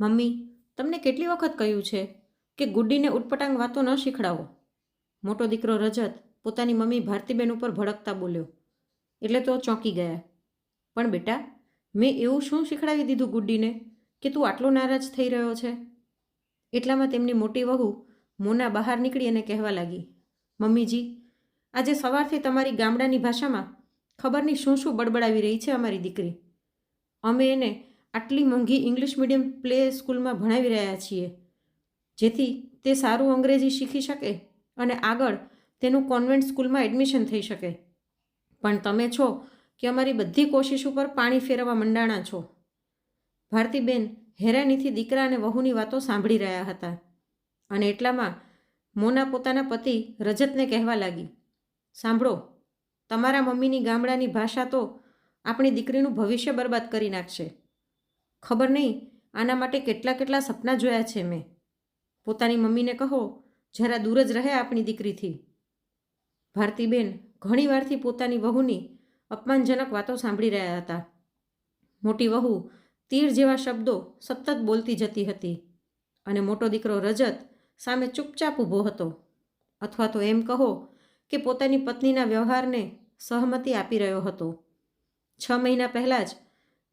Mummy, તમને કેટલી વખત કહ્યું છે કે ગુડ્ડીને ઉટપટાંગ વાતો ન શીખડાવો? મોટો દીકરો રજત પોતાની મમ્મી ભારતીબેન ઉપર ભડકતા બોલ્યો. એટલે તો ચોંકી ગયા. પણ બેટા, મેં એવું શું શીખડાવી દીધું ગુડ્ડીને કે તું આટલો નારાજ થઈ રહ્યો છે? એટલામાં તેમની મોટી વહુ મોના બહાર નીકળી અને કહેવા લાગી, મમ્મીજી, આજે સવારથી તમારી ગામડાની ભાષામાં ખબર નહીં શું શું બડબડાવી રહી છે અમારી દીકરી? અમે એને આટલી મોંઘી ઇંગ્લિશ મીડિયમ પ્લે સ્કૂલમાં ભણાવી રહ્યા છીએ. જેથી તે સારું અંગ્રેજી શીખી શકે અને આગળ તેનું કોન્વેન્ટ સ્કૂલમાં એડમિશન થઈ શકે. પણ તમે છો કે અમારી બધી કોશિશ ઉપર પાણી ફેરવવા મંડાણા છો? ભારતીબેન હેરાનીથી દીકરા અને વહુની વાતો સાંભળી રહ્યા હતા અને એટલામાં મોના પોતાના પતિ રજતને કહેવા લાગી, સાંભળો, તમારા મમ્મીની ગામડાની ભાષા તો આપણી દીકરીનું ભવિષ્ય બરબાદ કરી નાખશે. ખબર નહીં? આના માટે કેટલા કેટલા સપના જોયા છે મેં. પોતાની મમ્મીને કહો, જરા દૂર જ રહે આપણી દીકરીથી. ભારતીબેન ઘણીવારથી પોતાની વહુની અપમાનજનક વાતો સાંભળી રહ્યા હતા. મોટી વહુ, તીર જેવા શબ્દો સતત બોલતી જતી હતી અને મોટો દીકરો રજત સામે ચૂપચાપ ઊભો હતો. અથવા તો એમ કહો કે પોતાની પત્નીના વ્યવહારને સહમતિ આપી રહ્યો હતો. છ મહિના પહેલાં જ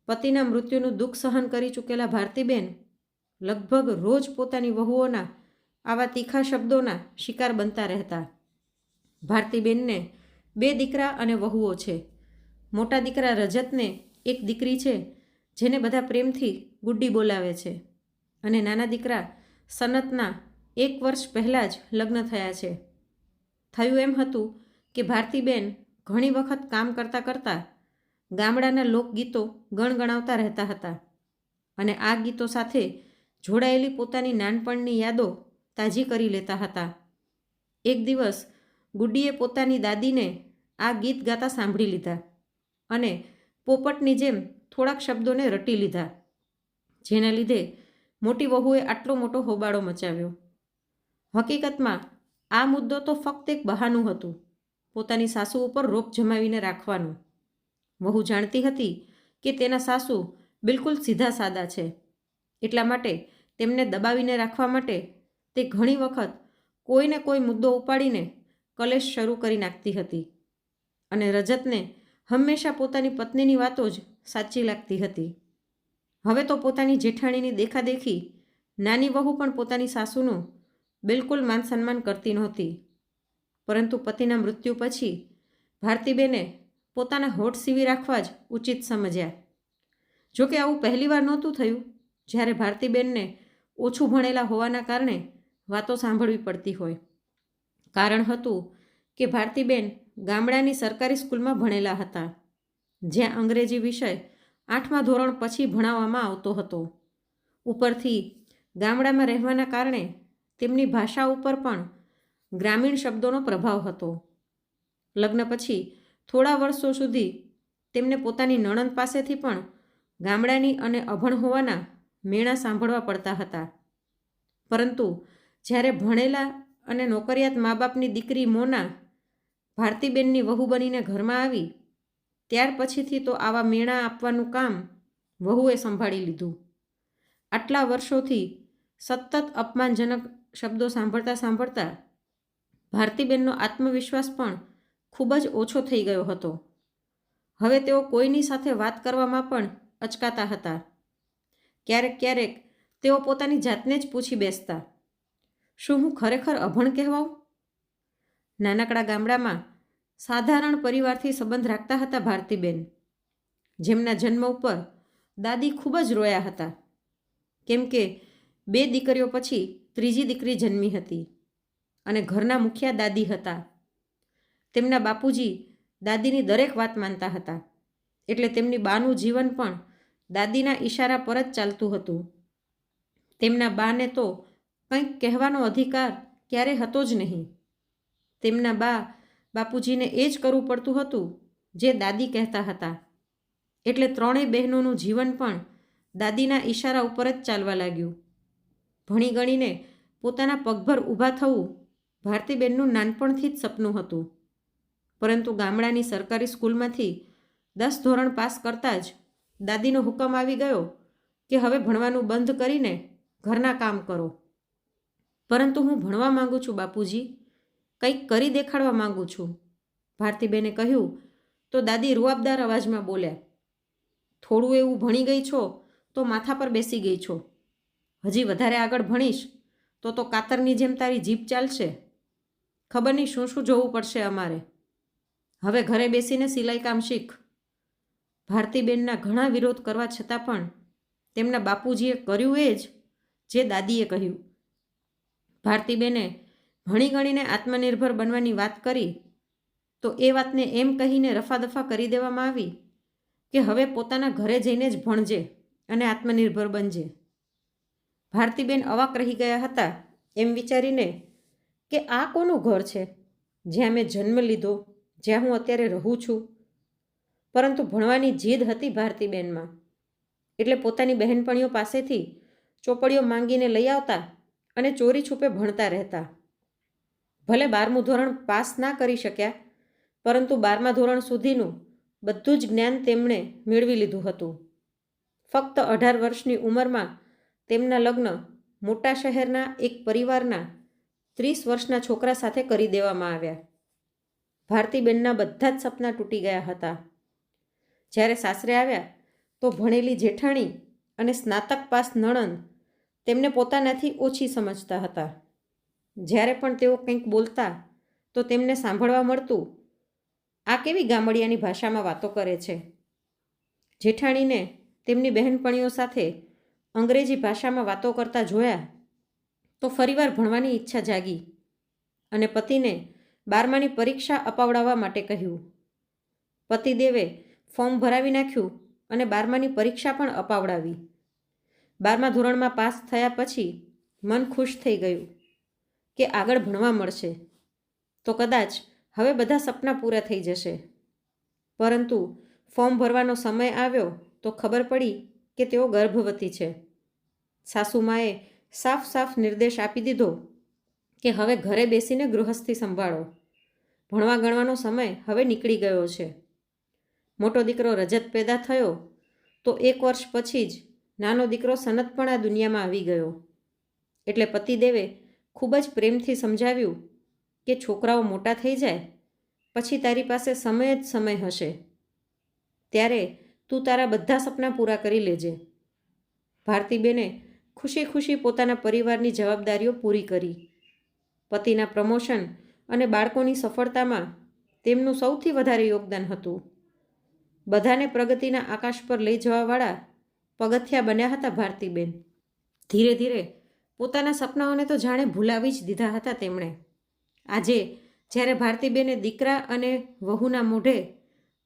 પતિના મૃત્યુનું દુઃખ સહન કરી ચૂકેલા ભારતીબેન લગભગ રોજ પોતાની વહુઓના આવા તીખા શબ્દોના શિકાર બનતા રહેતા. ભારતીબેનને બે દીકરા અને વહુઓ છે. મોટા દીકરા રજતને એક દીકરી છે, જેને બધા પ્રેમથી ગુડ્ડી બોલાવે છે અને નાના દીકરા સનતના એક વર્ષ પહેલાં જ લગ્ન થયા છે. થયું એમ હતું કે ભારતીબેન ઘણી વખત કામ કરતાં કરતાં ગામડાના લોકગીતો ગણગણાવતા રહેતા હતા અને આ ગીતો સાથે જોડાયેલી પોતાની નાનપણની યાદો તાજી કરી લેતા હતા. એક દિવસ ગુડ્ડીએ પોતાની દાદીને આ ગીત ગાતા સાંભળી લીધા અને પોપટની જેમ થોડાક શબ્દોને રટી લીધા, જેના લીધે મોટી વહુએ આટલો મોટો હોબાળો મચાવ્યો. હકીકતમાં આ મુદ્દો તો ફક્ત એક બહાનું હતું, પોતાની સાસુ ઉપર રોપ જમાવીને રાખવાનું. વહુ જાણતી હતી કે તેના સાસુ બિલકુલ સીધા સાદા છે. એટલા માટે તેમને દબાવીને રાખવા માટે તે ઘણી વખત કોઈને કોઈ મુદ્દો ઉપાડીને કલેશ શરૂ કરી નાખતી હતી અને રજતને હંમેશા પોતાની પત્નીની વાતો જ સાચી લાગતી હતી. હવે તો પોતાની જેઠાણીની દેખાદેખી નાની વહુ પણ પોતાની સાસુનું બિલકુલ માન સન્માન કરતી નહોતી. પરંતુ પતિના મૃત્યુ પછી ભારતીબેને પોતાના હોઠ સીવી રાખવા જ ઉચિત સમજ્યા. જોકે આવું પહેલીવાર નહોતું થયું, જ્યારે ભારતીબેનને ઓછું ભણેલા હોવાના કારણે વાતો સાંભળવી પડતી હોય. કારણ હતું કે ભારતીબેન ગામડાની સરકારી સ્કૂલમાં ભણેલા હતા, જ્યાં અંગ્રેજી વિષય આઠમા ધોરણ પછી ભણાવવામાં આવતો હતો. ઉપરથી ગામડામાં રહેવાના કારણે તેમની ભાષા ઉપર પણ ગ્રામીણ શબ્દોનો પ્રભાવ હતો. લગ્ન પછી થોડા વર્ષો સુધી તેમને પોતાની નણંદ પાસેથી પણ ગામડાની અને અભણ હોવાના મેણા સાંભળવા પડતા હતા. પરંતુ જ્યારે ભણેલા અને નોકરિયાત મા બાપની દીકરી મોના ભારતીબેનની વહુ બનીને ઘરમાં આવી, ત્યાર પછીથી તો આવા મેણા આપવાનું કામ વહુએ સંભાળી લીધું. આટલા વર્ષોથી સતત અપમાનજનક શબ્દો સાંભળતા સાંભળતા ભારતીબેનનો આત્મવિશ્વાસ પણ ખૂબ જ ઓછો થઈ ગયો હતો. હવે તેઓ કોઈની સાથે વાત કરવામાં પણ અચકાતા હતા. ક્યારેક ક્યારેક તેઓ પોતાની જાતને જ પૂછી બેસતા. શું હું ખરેખર અભણ કહેવાઉં? નાનકડા ગામડામાં સાધારણ પરિવારથી સંબંધ રાખતા હતા ભારતીબેન, જેમના જન્મ ઉપર દાદી ખૂબ જ રોયા હતા. કેમ કે બે દીકરીઓ પછી ત્રીજી દીકરી જન્મી હતી અને ઘરના મુખિયા દાદી હતા. તેમના બાપુજી દાદીની દરેક વાત માનતા હતા. એટલે તેમની બાનું જીવન પણ દાદીના ઈશારા પર જ ચાલતું હતું. તેમના બાને તો કંઈક કહેવાનો અધિકાર ક્યારે હતો જ નહીં. તેમના બા બાપુજીને એ જ કરવું પડતું હતું જે દાદી કહેતા હતા. એટલે ત્રણેય બહેનોનું જીવન પણ દાદીના ઈશારા ઉપર જ ચાલવા લાગ્યું. ભણી ગણીને પોતાના પગભર ઊભા થવું ભારતીબેનનું નાનપણથી જ સપનું હતું. પરંતુ ગામડાની સરકારી સ્કૂલમાંથી દસ ધોરણ પાસ કરતાં જ દાદીનો હુકમ આવી ગયો કે હવે ભણવાનું બંધ કરીને ઘરના કામ કરો. પરંતુ હું ભણવા માંગુ છું બાપુજી, કંઈક કરી દેખાડવા માંગુ છું. ભારતીબેને કહ્યું, તો દાદી રૂઆબદાર અવાજમાં બોલ્યા, થોડું એવું ભણી ગઈ છો તો માથા પર બેસી ગઈ છો. હજી વધારે આગળ ભણીશ તો તો કાતરની જેમ તારી જીભ ચાલશે. ખબર નહીં શું શું જોવું પડશે અમારે. હવે ઘરે બેસીને સિલાઈ કામ શીખ. ભારતીબેનના ઘણા વિરોધ કરવા છતાં પણ તેમના બાપુજીએ કર્યું એ જ જે દાદીએ કહ્યું. ભારતીબેને ભણી ગણીને આત્મનિર્ભર બનવાની વાત કરી તો એ વાતને એમ કહીને રફાદફા કરી દેવામાં આવી કે હવે પોતાના ઘરે જઈને જ ભણજે અને આત્મનિર્ભર બનજે. ભારતીબેન અવાક રહી ગયા હતા એમ વિચારીને કે આ કોનું ઘર છે? જ્યાં મેં જન્મ લીધો જ્યાં હું અત્યારે રહું છું. પરંતુ ભણવાની જીદ હતી ભારતીબેનમાં. એટલે પોતાની બહેનપણીઓ પાસેથી ચોપડીઓ માંગીને લઈ આવતા અને ચોરી છૂપે ભણતા રહેતા. ભલે બારમું ધોરણ પાસ ના કરી શક્યા, પરંતુ બારમા ધોરણ સુધીનું બધું જ જ્ઞાન તેમણે મેળવી લીધું હતું. ફક્ત અઢાર વર્ષની ઉંમરમાં તેમના લગ્ન મોટા શહેરના એક પરિવારના ત્રીસ વર્ષના છોકરા સાથે કરી દેવામાં આવ્યા. ભારતીબેનના બધા જ સપના તૂટી ગયા હતા. જ્યારે સાસરે આવ્યા, તો ભણેલી જેઠાણી અને સ્નાતક પાસ નણંદ તેમને પોતાનાથી ઓછી સમજતા હતા. જ્યારે પણ તેઓ કંઈક બોલતા, તો તેમને સાંભળવા મળતું, આ કેવી ગામડિયાની ભાષામાં વાતો કરે છે? જેઠાણીને તેમની બહેનપણીઓ સાથે અંગ્રેજી ભાષામાં વાતો કરતા જોયા, તો ફરીવાર ભણવાની ઈચ્છા જાગી અને પતિને બારમાની પરીક્ષા અપાવડાવવા માટે કહ્યું. પતિદેવે ફોર્મ ભરાવી નાખ્યું અને બારમાની પરીક્ષા પણ અપાવડાવી. બારમા ધોરણમાં પાસ થયા પછી મન ખુશ થઈ ગયું કે આગળ ભણવા મળશે. તો કદાચ હવે બધા સપના પૂરા થઈ જશે. પરંતુ ફોર્મ ભરવાનો સમય આવ્યો તો ખબર પડી કે તેઓ ગર્ભવતી છે. સાસુમાએ સાફ સાફ નિર્દેશ આપી દીધો કે હવે ઘરે બેસીને ગૃહસ્થી સંભાળો. ભણવા ગણવાનો સમય હવે નીકળી ગયો છે. મોટો દીકરો રજત પેદા થયો તો એક વર્ષ પછી જ નાનો દીકરો સનતપણ આ દુનિયામાં આવી ગયો. એટલે પતિદેવે ખૂબ જ પ્રેમથી સમજાવ્યું કે છોકરાઓ મોટા થઈ જાય, પછી તારી પાસે સમય જ સમય હશે. ત્યારે તું તારા બધા સપના પૂરા કરી લેજે. ભારતીબેને ખુશી ખુશી પોતાના પરિવારની જવાબદારીઓ પૂરી કરી. પતિના પ્રમોશન અને બાળકોની સફળતામાં તેમનું સૌથી વધારે યોગદાન હતું. બધાને પ્રગતિના આકાશ પર લઈ જવાવાળા પગથિયા બન્યા હતા ભારતીબેન. ધીરે ધીરે પોતાના સપનાઓને તો જાણે ભૂલાવી જ દીધા હતા તેમણે. આજે જ્યારે ભારતીબેને દીકરા અને વહુના મોઢે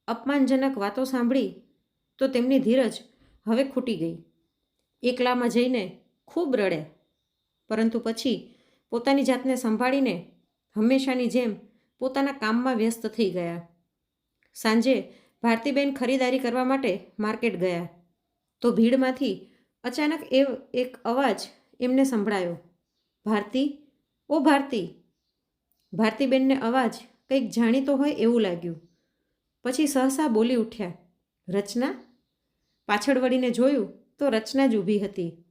અપમાનજનક વાતો સાંભળી, તો તેમની ધીરજ હવે ખૂટી ગઈ. એકલામાં જઈને ખૂબ રડ્યા પરંતુ પછી પોતાની જાતને સંભાળીને હંમેશાની જેમ પોતાના કામમાં વ્યસ્ત થઈ ગયા. સાંજે ભારતીબેન ખરીદારી કરવા માટે માર્કેટ ગયા. તો ભીડમાંથી અચાનક એ એક અવાજ એમને સંભળાયો. ભારતી? ઓ ભારતી! ભારતીબેનને અવાજ કંઈક જાણીતો હોય એવું લાગ્યું. પછી સહસા બોલી ઉઠ્યા. રચના? પાછળ વળીને જોયું તો રચના જ ઊભી હતી.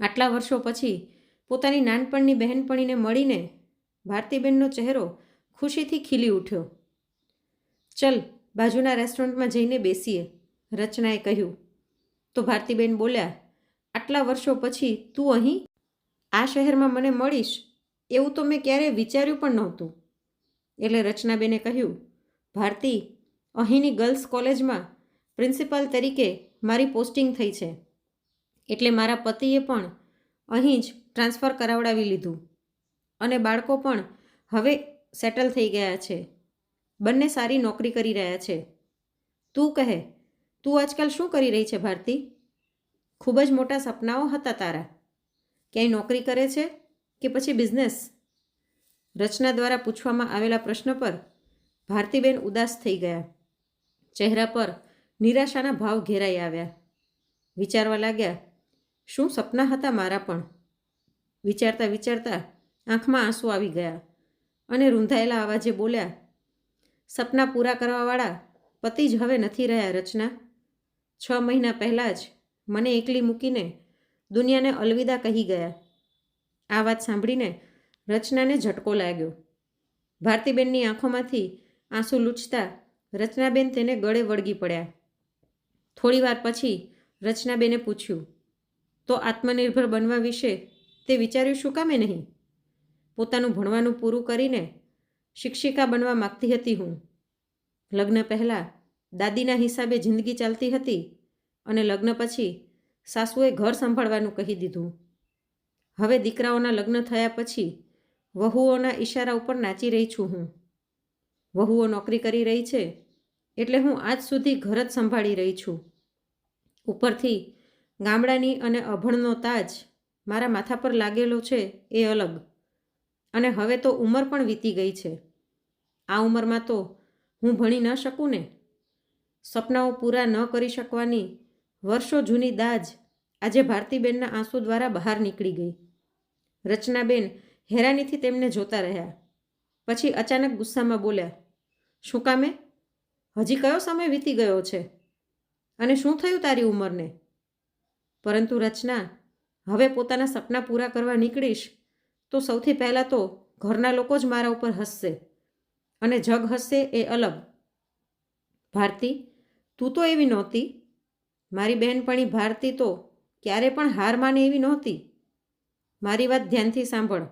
આટલા વર્ષો પછી પોતાની નાનપણની બહેનપણીને મળીને ભારતીબેનનો ચહેરો ખુશીથી ખીલી ઉઠ્યો. ચલ, બાજુના રેસ્ટોરન્ટમાં જઈને બેસીએ, રચનાએ કહ્યું. તો ભારતીબેન બોલ્યા, આટલા વર્ષો પછી તું અહીં? આ શહેરમાં મને મળીશ? એવું તો મેં ક્યારેય વિચાર્યું પણ નહોતું. એટલે રચનાબેને કહ્યું, ભારતી, અહીંની ગર્લ્સ કોલેજમાં પ્રિન્સિપાલ તરીકે મારી પોસ્ટિંગ થઈ છે. એટલે મારા પતિએ પણ અહીં જ ટ્રાન્સફર કરાવડાવી લીધું. અને બાળકો પણ હવે સેટલ થઈ ગયા છે. બંને સારી નોકરી કરી રહ્યા છે. તું કહે, તું આજકાલ શું કરી રહી છે ભારતી? ખૂબ જ મોટા સપનાઓ હતા તારા. ક્યાંય નોકરી કરે છે કે પછી બિઝનેસ? રચના દ્વારા પૂછવામાં આવેલા પ્રશ્ન પર ભારતીબેન ઉદાસ થઈ ગયા. ચહેરા પર નિરાશાના ભાવ ઘેરાઈ આવ્યા. વિચારવા લાગ્યા શું સપના હતા મારા પણ? વિચારતા વિચારતા આંખમાં આંસુ આવી ગયા અને રૂંધાયેલા અવાજે બોલ્યા, સપના પૂરા કરવાવાળા પતિ જ હવે નથી રહ્યા રચના. છ મહિના પહેલાં જ મને એકલી મૂકીને દુનિયાને અલવિદા કહી ગયા. આ વાત સાંભળીને રચનાને ઝટકો લાગ્યો. ભારતીબેનની આંખોમાંથી આંસુ લૂછતા રચનાબેન તેને ગળે વળગી પડ્યા. થોડીવાર પછી રચનાબેને પૂછ્યું તો આત્મનિર્ભર બનવા વિશે તે વિચાર્યું શું કામે નહીં? પોતાનું ભણવાનું પૂરું કરીને શિક્ષિકા બનવા માગતી હતી હું. લગ્ન પહેલાં દાદીના હિસાબે જિંદગી ચાલતી હતી અને લગ્ન પછી સાસુએ ઘર સંભાળવાનું કહી દીધું. હવે દીકરાઓના લગ્ન થયા પછી વહુઓના ઈશારા ઉપર નાચી રહી છું હું. વહુઓ નોકરી કરી રહી છે એટલે હું આજ સુધી ઘર જ સંભાળી રહી છું. ઉપરથી ગામડાની અને અભણનો તાજ મારા માથા પર લાગેલો છે એ અલગ. અને હવે તો ઉંમર પણ વીતી ગઈ છે. આ ઉંમરમાં તો હું ભણી ન શકું ને? સપનાઓ પૂરા ન કરી શકવાની વર્ષો જૂની દાજ આજે ભારતીબેનના આંસુ દ્વારા બહાર નીકળી ગઈ. રચનાબેન હેરાનીથી તેમને જોતા રહ્યા. પછી અચાનક ગુસ્સામાં બોલ્યા, શું કામે? હજી કયો સમય વીતી ગયો છે? અને શું થયું તારી ઉંમરને? પરંતુ રચના, હવે પોતાના સપના પૂરા કરવા નીકળીશ, તો સૌથી પહેલાં તો ઘરના લોકો જ મારા ઉપર હસશે અને જગ હસશે એ અલગ. ભારતી, તું તો એવી નહોતી. મારી બહેનપણી ભારતી તો ક્યારે પણ હાર માને એવી નહોતી. મારી વાત ધ્યાનથી સાંભળ.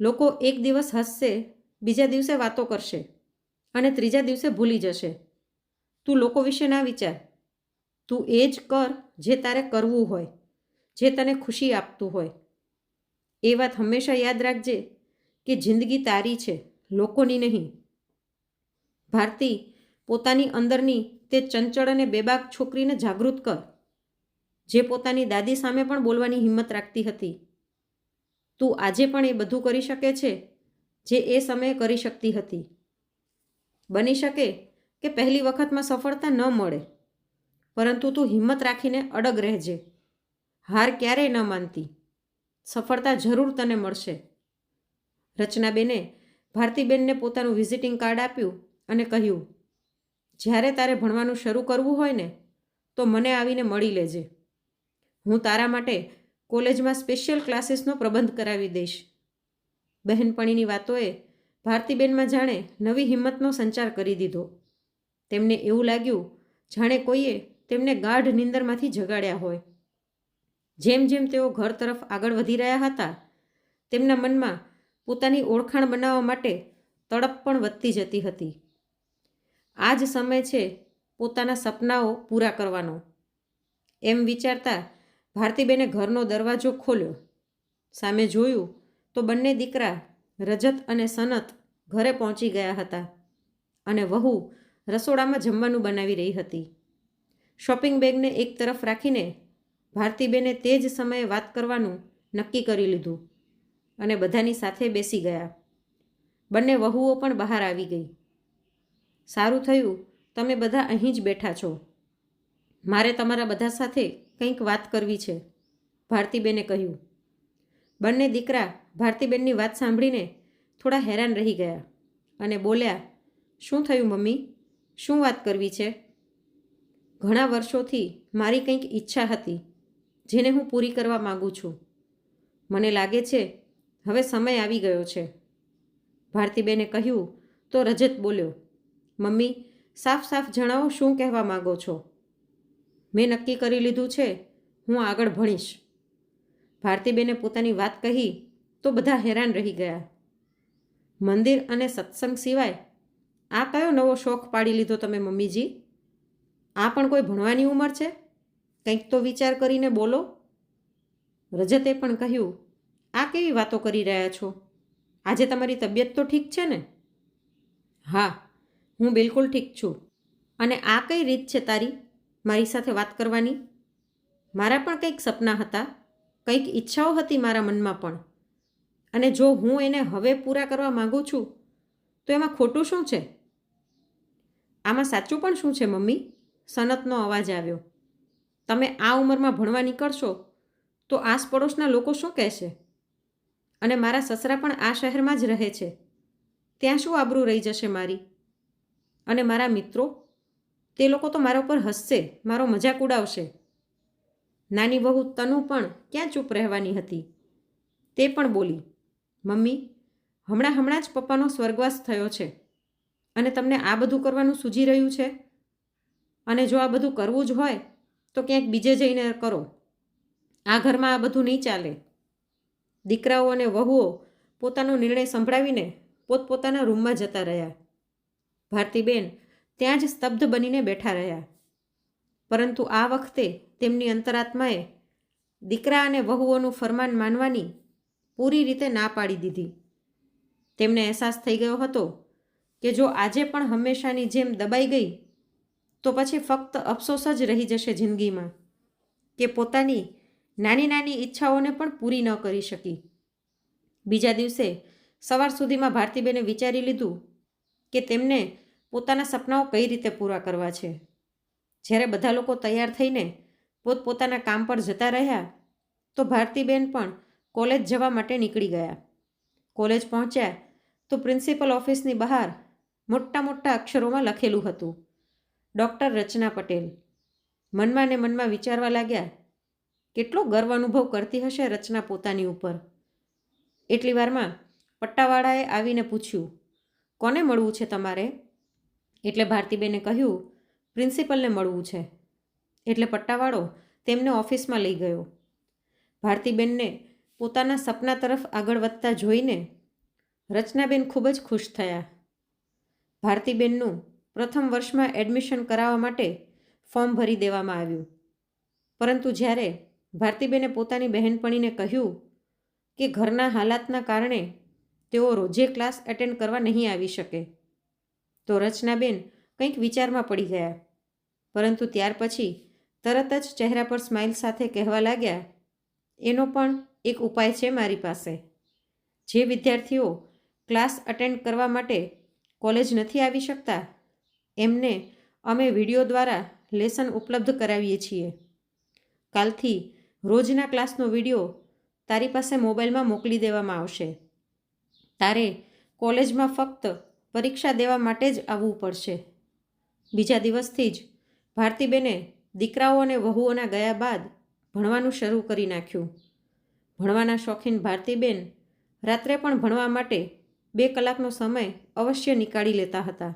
લોકો એક દિવસ હસશે, બીજા દિવસે વાતો કરશે અને ત્રીજા દિવસે ભૂલી જશે. તું લોકો વિશે ના વિચાર. તું એ જ કર જે તારે કરવું હોય, જે તને ખુશી આપતું હોય, એ વાત હંમેશા યાદ રાખજે કે જિંદગી તારી છે, લોકોની નહીં. ભારતી, પોતાની અંદરની તે ચંચળ અને બેબાક છોકરીને જાગૃત કર, જે પોતાની દાદી સામે પણ બોલવાની હિંમત રાખતી હતી. તું આજે પણ એ બધું કરી શકે છે, જે એ સમયે કરી શકતી હતી. બની શકે કે પહેલી વખતમાં સફળતા ન મળે. પરંતુ તું હિંમત રાખીને અડગ રહેજે. હાર ક્યારેય ન માનતી. સફળતા જરૂર તને મળશે. રચનાબેને ભારતીબેનને પોતાનું વિઝિટિંગ કાર્ડ આપ્યું અને કહ્યું, જ્યારે તારે ભણવાનું શરૂ કરવું હોય ને, તો મને આવીને મળી લેજે. હું તારા માટે કોલેજમાં સ્પેશિયલ ક્લાસીસનો પ્રબંધ કરાવી દઈશ. બહેનપણીની વાતોએ ભારતીબેનમાં જાણે નવી હિંમતનો સંચાર કરી દીધો. તેમને એવું લાગ્યું, જાણે કોઈએ તેમને ગાઢ નિંદરમાંથી જગાડ્યા હોય. જેમ જેમ તેઓ ઘર તરફ આગળ વધી રહ્યા હતા, તેમના મનમાં પોતાની ઓળખાણ બનાવવા માટે તડપ પણ વધતી જતી હતી. આ જ સમય છે પોતાના સપનાઓ પૂરા કરવાનો. એમ વિચારતા ભારતીબેને ઘરનો દરવાજો ખોલ્યો. સામે જોયું તો બંને દીકરા રજત અને સનત ઘરે પહોંચી ગયા હતા અને વહુ રસોડામાં જમવાનું બનાવી રહી હતી. શોપિંગ બેગને એક તરફ રાખીને ભારતીબેને તે જ સમયે વાત કરવાનું નક્કી કરી લીધું અને બધાની સાથે બેસી ગયા. બંને વહુઓ પણ બહાર આવી ગઈ. સારું થયું. તમે બધા અહીં જ બેઠા છો. મારે તમારા બધા સાથે કંઈક વાત કરવી છે, ભારતીબેને કહ્યું. બંને દીકરા ભારતીબેનની વાત સાંભળીને થોડા હેરાન રહી ગયા અને બોલ્યા, શું થયું મમ્મી? શું વાત કરવી છે? ઘણા વર્ષોથી મારી કંઈક ઈચ્છા હતી, જેને હું પૂરી કરવા માગું છું. મને લાગે છે, હવે સમય આવી ગયો છે. ભારતીબેને કહ્યું તો રજત બોલ્યો, મમ્મી, સાફ સાફ જણાવો શું કહેવા માગો છો? મેં નક્કી કરી લીધું છે, હું આગળ ભણીશ. ભારતીબેને પોતાની વાત કહી તો બધા હેરાન રહી ગયા. મંદિર અને સત્સંગ સિવાય આ કયો નવો શોખ પાડી લીધો તમે, મમ્મીજી? આ પણ કોઈ ભણવાની ઉંમર છે? કંઈક તો વિચાર કરીને બોલો. રજતે પણ કહ્યું, આ કેવી વાતો કરી રહ્યા છો? આજે તમારી તબિયત તો ઠીક છે ને? હા, હું બિલકુલ ઠીક છું. અને આ કઈ રીત છે તારી, મારી સાથે વાત કરવાની? મારા પણ કંઈક સપના હતા, કંઈક ઈચ્છાઓ હતી મારા મનમાં પણ. અને જો હું એને હવે પૂરા કરવા માગું છું, તો એમાં ખોટું શું છે? આમાં સાચું પણ શું છે, મમ્મી? સનતનો અવાજ આવ્યો. તમે આ ઉંમરમાં ભણવા નીકળશો તો આસપડોશના લોકો શું કહેશે? અને મારા સસરા પણ આ શહેરમાં જ રહે છે. ત્યાં શું આબરૂ રહી જશે મારી? અને મારા મિત્રો? તે લોકો તો મારા ઉપર હસશે, મારો મજાક ઉડાવશે. નાની બહુ તનુ પણ ક્યાં ચૂપ રહેવાની હતી? તે પણ બોલી, મમ્મી, હમણાં હમણાં જ પપ્પાનો સ્વર્ગવાસ થયો છે. અને તમને આ બધું કરવાનું સૂજી રહ્યું છે? અને જો આ બધું કરવું જ હોય, તો ક્યાંક બીજે જઈને કરો. આ ઘરમાં આ બધું નહીં ચાલે. દીકરાઓ અને વહુઓ પોતાનો નિર્ણય સંભળાવીને પોતપોતાના રૂમમાં જતા રહ્યા. ભારતીબેન ત્યાં જ સ્તબ્ધ બનીને બેઠા રહ્યા. પરંતુ આ વખતે તેમની અંતરાત્માએ દીકરા અને વહુઓનું ફરમાન માનવાની પૂરી રીતે ના પાડી દીધી. તેમને અહેસાસ થઈ ગયો હતો કે જો આજે પણ હંમેશાની જેમ દબાઈ ગઈ તો પછી ફક્ત અફસોસ જ રહી જશે જિંદગીમાં કે પોતાની નાની નાની ઈચ્છાઓને પણ પૂરી ન કરી શકી. બીજા દિવસે સવાર સુધીમાં ભારતીબેને વિચારી લીધું કે તેમને પોતાના સપનાઓ કઈ રીતે પૂરા કરવા છે. જ્યારે બધા લોકો તૈયાર થઈને પોતપોતાના કામ પર જતા રહ્યા, તો ભારતીબેન પણ કોલેજ જવા માટે નીકળી ગયા. કોલેજ પહોંચ્યા તો પ્રિન્સિપલ ઓફિસની બહાર મોટા મોટા અક્ષરોમાં લખેલું હતું. ડૉક્ટર રચના પટેલ. મનમાં ને મનમાં વિચારવા લાગ્યા, કેટલો ગર્વ અનુભવ કરતી હશે રચના પોતાની ઉપર? એટલી વારમાં પટ્ટાવાળાએ આવીને પૂછ્યું, કોને મળવું છે તમારે? એટલે ભારતીબેને કહ્યું, પ્રિન્સિપલને મળવું છે. એટલે પટ્ટાવાળો તેમને ઓફિસમાં લઈ ગયો. ભારતીબેનને પોતાના સપના તરફ આગળ વધતા જોઈને રચનાબેન ખૂબ જ ખુશ થયા. ભારતીબેનનું પ્રથમ વર્ષમાં એડમિશન કરાવવા માટે ફોર્મ ભરી દેવામાં આવ્યું. પરંતુ જ્યારે ભારતીબેને પોતાની બહેનપણીને કહ્યું કે ઘરના હાલાતના કારણે તેઓ રોજે ક્લાસ એટેન્ડ કરવા નહીં આવી શકે, તો રચનાબેન કંઈક વિચારમાં પડી ગયા. પરંતુ ત્યાર પછી તરત જ ચહેરા પર સ્માઇલ સાથે કહેવા લાગ્યા, એનો પણ એક ઉપાય છે મારી પાસે. જે વિદ્યાર્થીઓ ક્લાસ અટેન્ડ કરવા માટે કોલેજ નથી આવી શકતા એમને અમે વીડિયો દ્વારા લેસન ઉપલબ્ધ કરાવીએ છીએ. કાલથી રોજના ક્લાસનો વીડિયો તારી પાસે મોબાઈલમાં મોકલી દેવામાં આવશે. તારે કોલેજમાં ફક્ત પરીક્ષા દેવા માટે જ આવવું પડશે. બીજા દિવસથી જ ભારતીબેને દીકરાઓ અને વહુઓના ગયા બાદ ભણવાનું શરૂ કરી નાખ્યું. ભણવાના શોખીન ભારતીબેન રાત્રે પણ ભણવા માટે બે કલાકનો સમય અવશ્ય નીકાળી લેતા હતા.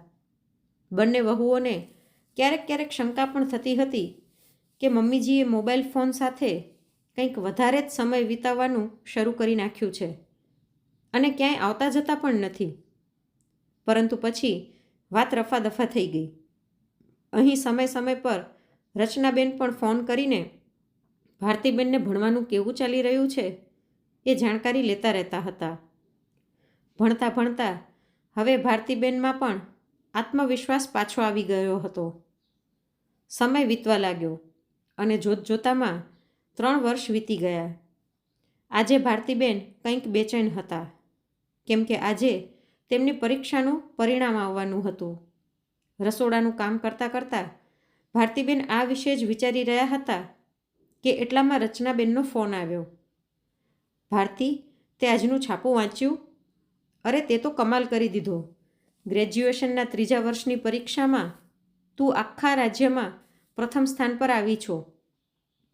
બંને વહુઓને ક્યારેક ક્યારેક શંકા પણ થતી હતી કે મમ્મીજીએ મોબાઈલ ફોન સાથે કંઈક વધારે જ સમય વિતાવવાનું શરૂ કરી નાખ્યું છે અને ક્યાંય આવતા જતા પણ નથી. પરંતુ પછી વાત રફાદફા થઈ ગઈ. અહીં સમય સમય પર રચનાબેન પણ ફોન કરીને ભારતીબેનને ભણવાનું કેવું ચાલી રહ્યું છે એ જાણકારી લેતા રહેતા હતા. ભણતા ભણતા હવે ભારતીબેનમાં પણ આત્મવિશ્વાસ પાછો આવી ગયો હતો. સમય વીતવા લાગ્યો અને જોત જોતામાં ત્રણ વર્ષ વીતી ગયા. આજે ભારતીબેન કંઈક બેચેન હતા, કેમ કે આજે તેમની પરીક્ષાનું પરિણામ આવવાનું હતું. રસોડાનું કામ કરતાં કરતાં ભારતીબેન આ વિશે જ વિચારી રહ્યા હતા કે એટલામાં રચનાબેનનો ફોન આવ્યો. ભારતી, તે આજનું છાપું વાંચ્યું? અરે, તે તો કમાલ કરી દીધો. ગ્રેજ્યુએશનના ત્રીજા વર્ષની પરીક્ષામાં તું આખા રાજ્યમાં પ્રથમ સ્થાન પર આવી છો.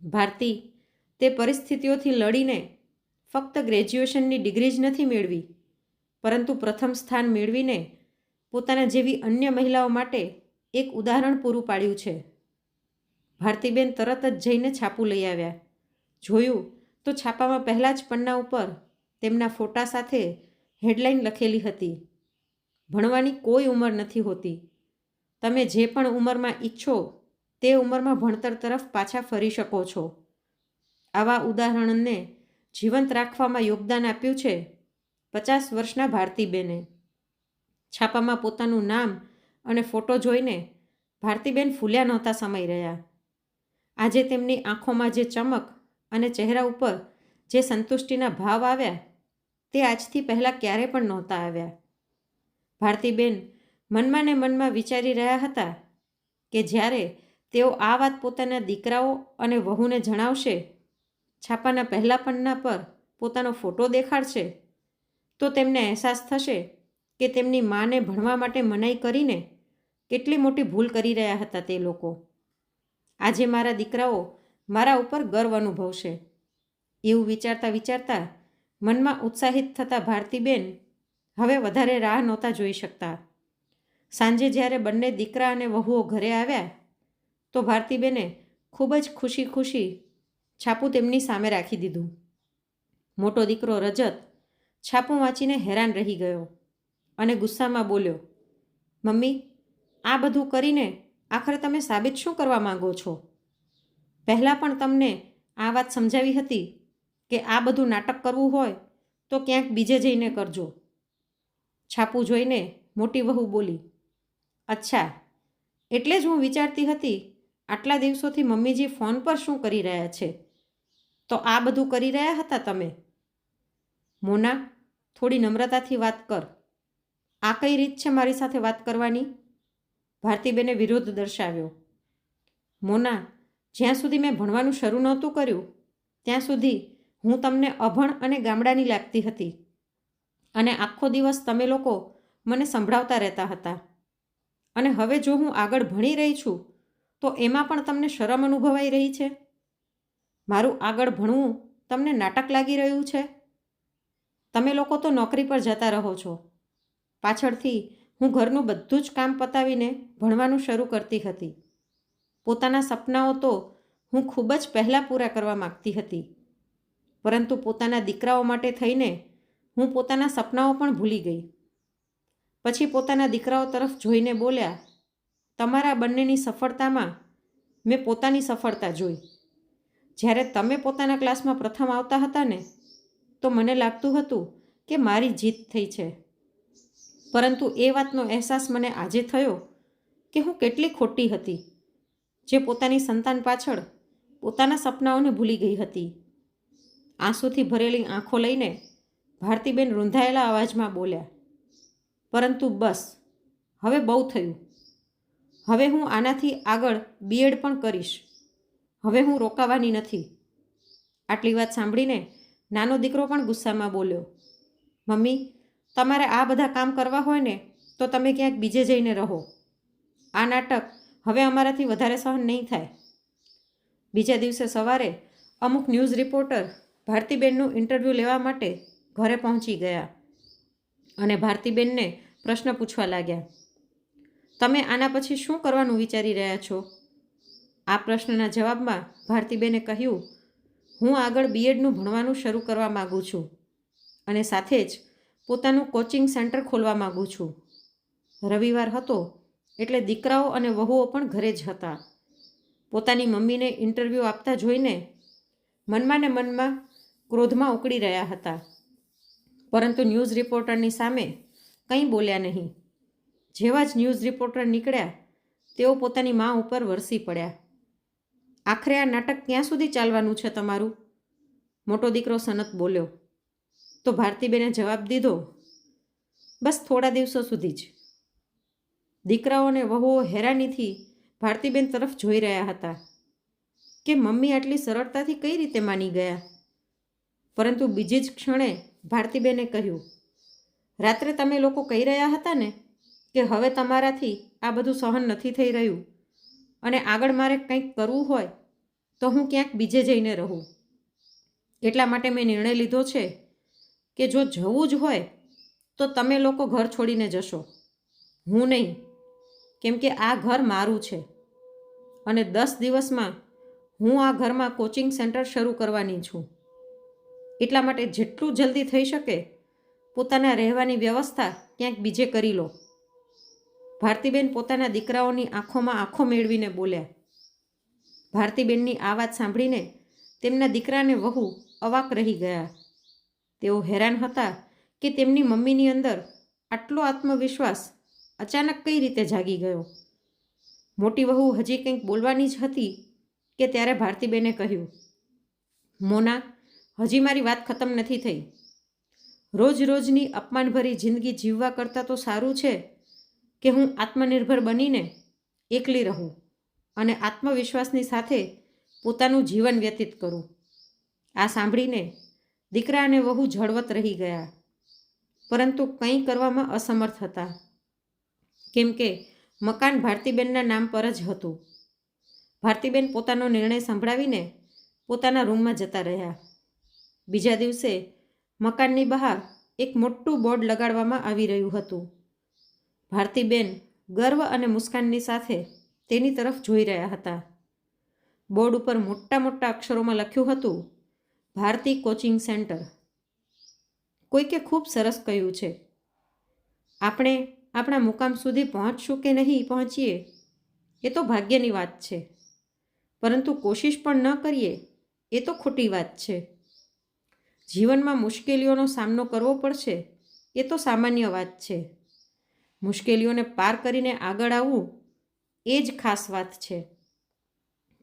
ભારતી, તે પરિસ્થિતિઓથી લડીને ફક્ત ગ્રેજ્યુએશનની ડિગ્રી જ નથી મેળવી, પરંતુ પ્રથમ સ્થાન મેળવીને પોતાના જેવી અન્ય મહિલાઓ માટે એક ઉદાહરણ પૂરું પાડ્યું છે. ભારતીબેન તરત જ જઈને છાપું લઈ આવ્યા. જોયું તો છાપામાં પહેલાં જ પન્ના ઉપર તેમના ફોટા સાથે હેડલાઇન લખેલી હતી. ભણવાની કોઈ ઉંમર નથી હોતી. તમે જે પણ ઉંમરમાં ઈચ્છો તે ઉંમરમાં ભણતર તરફ પાછા ફરી શકો છો. આવા ઉદાહરણને જીવંત રાખવામાં યોગદાન આપ્યું છે પચાસ વર્ષના ભારતીબેને. છાપામાં પોતાનું નામ અને ફોટો જોઈને ભારતીબેન ફૂલ્યા નહોતા સમય રહ્યા. આજે તેમની આંખોમાં જે ચમક અને ચહેરા ઉપર જે સંતુષ્ટિના ભાવ આવ્યા તે આજથી પહેલાં ક્યારે પણ નહોતા આવ્યા. ભારતીબેન મનમાં ને મનમાં વિચારી રહ્યા હતા કે જ્યારે તેઓ આ વાત પોતાના દીકરાઓ અને વહુને જણાવશે, છાપાના પહેલા પન્ના પર પોતાનો ફોટો દેખાડશે, તો તેમને અહેસાસ થશે કે તેમની માને ભણવા માટે મનાઈ કરીને કેટલી મોટી ભૂલ કરી રહ્યા હતા તે લોકો. આજે મારા દીકરાઓ મારા ઉપર ગર્વ અનુભવશે. એવું વિચારતા વિચારતા મનમાં ઉત્સાહિત થતા ભારતીબેન હવે વધારે રાહ નહોતા જોઈ શકતા. સાંજે જ્યારે બંને દીકરા અને વહુઓ ઘરે આવ્યા, તો ભારતીબેને ખૂબ જ ખુશી ખુશી છાપું તેમની સામે રાખી દીધું. મોટો દીકરો રજત છાપું વાંચીને હેરાન રહી ગયો અને ગુસ્સામાં બોલ્યો, મમ્મી, આ બધું કરીને આખરે તમે સાબિત શું કરવા માંગો છો? પહેલાં પણ તમને આ વાત સમજાવી હતી કે આ બધું નાટક કરવું હોય તો ક્યાંક બીજે જઈને કરજો. છાપું જોઈને મોટી વહુ બોલી, અચ્છા, એટલે જ હું વિચારતી હતી આટલા દિવસોથી મમ્મીજી ફોન પર શું કરી રહ્યા છે? તો આ બધું કરી રહ્યા હતા તમે? મોના, થોડી નમ્રતાથી વાત કર. આ કઈ રીત છે મારી સાથે વાત કરવાની? ભારતીબેને વિરોધ દર્શાવ્યો. મોના, જ્યાં સુધી મેં ભણવાનું શરૂ નહોતું કર્યું, ત્યાં સુધી હું તમને અભણ અને ગામડાની લાગતી હતી. અને આખો દિવસ તમે લોકો મને સંભળાવતા રહેતા હતા. અને હવે જો હું આગળ ભણી રહી છું, તો એમાં પણ તમને શરમ અનુભવાઈ રહી છે? મારું આગળ ભણવું તમને નાટક લાગી રહ્યું છે? તમે લોકો તો નોકરી પર જતા રહો છો. પાછળથી હું ઘરનું બધું જ કામ પતાવીને ભણવાનું શરૂ કરતી હતી. પોતાના સપનાઓ તો હું ખૂબ જ પહેલાં પૂરા કરવા માગતી હતી. પરંતુ પોતાના દીકરાઓ માટે થઈને હું પોતાના સપનાઓ પણ ભૂલી ગઈ. પછી પોતાના દીકરાઓ તરફ જોઈને બોલ્યા, તમારા બંનેની સફળતામાં મેં પોતાની સફળતા જોઈ. જ્યારે તમે પોતાના ક્લાસમાં પ્રથમ આવતા હતા ને, તો મને લાગતું હતું કે મારી જીત થઈ છે. પરંતુ એ વાતનો અહેસાસ મને આજે થયો કે હું કેટલી ખોટી હતી, જે પોતાની સંતાન પાછળ પોતાના સપનાઓને ભૂલી ગઈ હતી. આંસુથી ભરેલી આંખો લઈને ભારતીબેન રૂંધાયેલા અવાજમાં બોલ્યા, પરંતુ બસ, હવે બહુ થયું. હવે હું આનાથી આગળ બીએડ પણ કરીશ. હવે હું રોકાવાની નથી. આટલી વાત સાંભળીને નાનો દીકરો પણ ગુસ્સામાં બોલ્યો, મમ્મી, તમારે આ બધા કામ કરવા હોય ને, તો તમે ક્યાંક બીજે જઈને રહો. આ નાટક હવે અમારાથી વધારે સહન નહીં થાય. બીજા દિવસે સવારે અમુક ન્યૂઝ રિપોર્ટર ભારતીબેનનું ઇન્ટરવ્યૂ લેવા માટે ઘરે પહોંચી ગયા અને ભારતીબેનને પ્રશ્ન પૂછવા લાગ્યા, તમે આના પછી શું કરવાનું વિચારી રહ્યા છો? આ પ્રશ્નના જવાબમાં ભારતીબેને કહ્યું, હું આગળ બીએડનું ભણવાનું શરૂ કરવા માગું છું અને સાથે જ પોતાનું કોચિંગ સેન્ટર ખોલવા માગું છું. રવિવાર હતો એટલે દીકરાઓ અને વહુઓ પણ ઘરે જ હતા. પોતાની મમ્મીને ઇન્ટરવ્યૂ આપતા જોઈને મનમાં ને મનમાં ક્રોધમાં ઉકળી રહ્યા હતા. પરંતુ ન્યૂઝ રિપોર્ટરની સામે કંઈ બોલ્યા નહીં. જેવા જ ન્યૂઝ રિપોર્ટર નીકળ્યા, તેઓ પોતાની મા ઉપર વરસી પડ્યા. આખરે આ નાટક ક્યાં સુધી ચાલવાનું છે તમારું? મોટો દીકરો સનત બોલ્યો. તો ભારતીબેને જવાબ દીધો, બસ થોડા દિવસો સુધી જ. દીકરાઓને વહુઓ હેરાનીથી ભારતીબેન તરફ જોઈ રહ્યા હતા કે મમ્મી આટલી સરળતાથી કઈ રીતે માની ગયા? પરંતુ બીજી જ ક્ષણે ભારતીબેને કહ્યું, રાત્રે તમે લોકો કહી રહ્યા હતા ને કે હવે તમારાથી આ બધું સહન નથી થઈ રહ્યું અને આગળ મારે કંઈક કરવું હોય, તો હું ક્યાંક બીજે જઈને રહું. એટલા માટે મેં નિર્ણય લીધો છે કે જો જવું જ હોય, તો તમે લોકો ઘર છોડીને જશો. હું નહીં, કેમ કે આ ઘર મારું છે. અને દસ દિવસમાં હું આ ઘરમાં કોચિંગ સેન્ટર શરૂ કરવાની છું. એટલા માટે જેટલું જલ્દી થઈ શકે, પોતાના રહેવાની વ્યવસ્થા ક્યાંક બીજે કરી લો. ભારતીબેન પોતાના દીકરાઓની આંખોમાં આંખો મેળવીને બોલ્યા. ભારતીબેનની આ વાત સાંભળીને તેમના દીકરાને વહુ અવાક રહી ગયા. તેઓ હેરાન હતા કે તેમની મમ્મીની અંદર આટલો આત્મવિશ્વાસ અચાનક કઈ રીતે જાગી ગયો. મોટી વહુ હજી કંઈક બોલવાની જ હતી કે ત્યારે ભારતીબેને કહ્યું, મોના હજી મારી વાત ખતમ નથી થઈ. રોજ રોજની અપમાનભરી જિંદગી જીવવા કરતાં તો સારું છે કે હું આત્મનિર્ભર બનીને એકલી રહું અને આત્મવિશ્વાસની સાથે પોતાનું જીવન વ્યતીત કરું. આ સાંભળીને દીકરા અને વહુ જળવત રહી ગયા. પરંતુ કંઈ કરવામાં અસમર્થ હતા. કેમ કે મકાન ભારતીબેનના નામ પર જ હતું. ભારતીબેન પોતાનો નિર્ણય સંભળાવીને પોતાના રૂમમાં જતા રહ્યા. બીજા દિવસે મકાનની બહાર એક મોટું બોર્ડ લગાડવામાં આવી રહ્યું હતું. ભારતીબેન ગર્વ અને મુસ્કાનની સાથે તેની તરફ જોઈ રહ્યા હતા. બોર્ડ ઉપર મોટા મોટા અક્ષરોમાં લખ્યું હતું, ભારતી કોચિંગ સેન્ટર. કોઈકે ખૂબ સરસ કહ્યું છે. આપણે આપણા મુકામ સુધી પહોંચશું કે નહીં પહોંચીએ, એ તો ભાગ્યની વાત છે. પરંતુ કોશિશ પણ ન કરીએ, એ તો ખોટી વાત છે. જીવનમાં મુશ્કેલીઓનો સામનો કરવો પડશે? એ તો સામાન્ય વાત છે. મુશ્કેલીઓને પાર કરીને આગળ આવવું એ જ ખાસ વાત છે.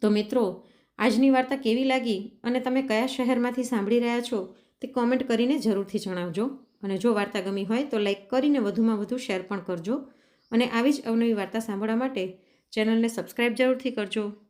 તો મિત્રો, આજની વાર્તા કેવી લાગી અને તમે કયા શહેરમાંથી સાંભળી રહ્યા છો તે કોમેન્ટ કરીને જરૂરથી જણાવજો. અને જો વાર્તા ગમી હોય તો લાઈક કરીને વધુમાં વધુ શેર પણ કરજો. અને આવી જ અવનવી વાર્તા સાંભળવા માટે ચેનલને સબસ્ક્રાઈબ જરૂરથી કરજો.